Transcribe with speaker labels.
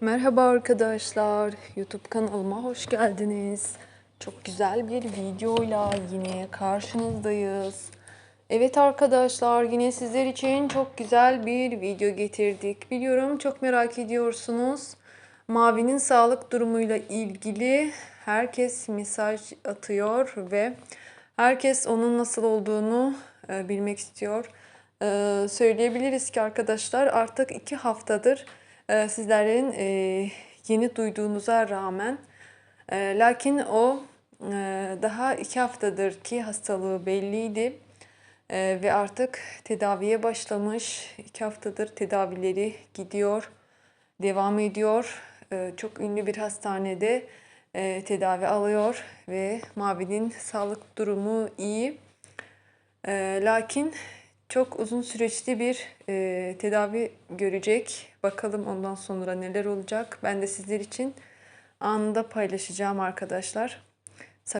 Speaker 1: Merhaba arkadaşlar. YouTube kanalıma hoş geldiniz. Çok güzel bir videoyla yine karşınızdayız. Evet arkadaşlar yine sizler için çok güzel bir video getirdik. Biliyorum çok merak ediyorsunuz. Mavi'nin sağlık durumuyla ilgili herkes mesaj atıyor ve herkes onun nasıl olduğunu e, bilmek istiyor. E, söyleyebiliriz ki arkadaşlar artık iki haftadır sizlerin e, yeni duyduğunuza rağmen e, lakin o e, daha iki haftadır ki hastalığı belliydi E, ve artık tedaviye başlamış. İki haftadır tedavileri gidiyor, devam ediyor. E, çok ünlü bir hastanede e, tedavi alıyor ve Mavi'nin sağlık durumu iyi. E, lakin çok uzun süreçli bir e, tedavi görecek. Bakalım ondan sonra neler olacak. Ben de sizler için anında paylaşacağım arkadaşlar.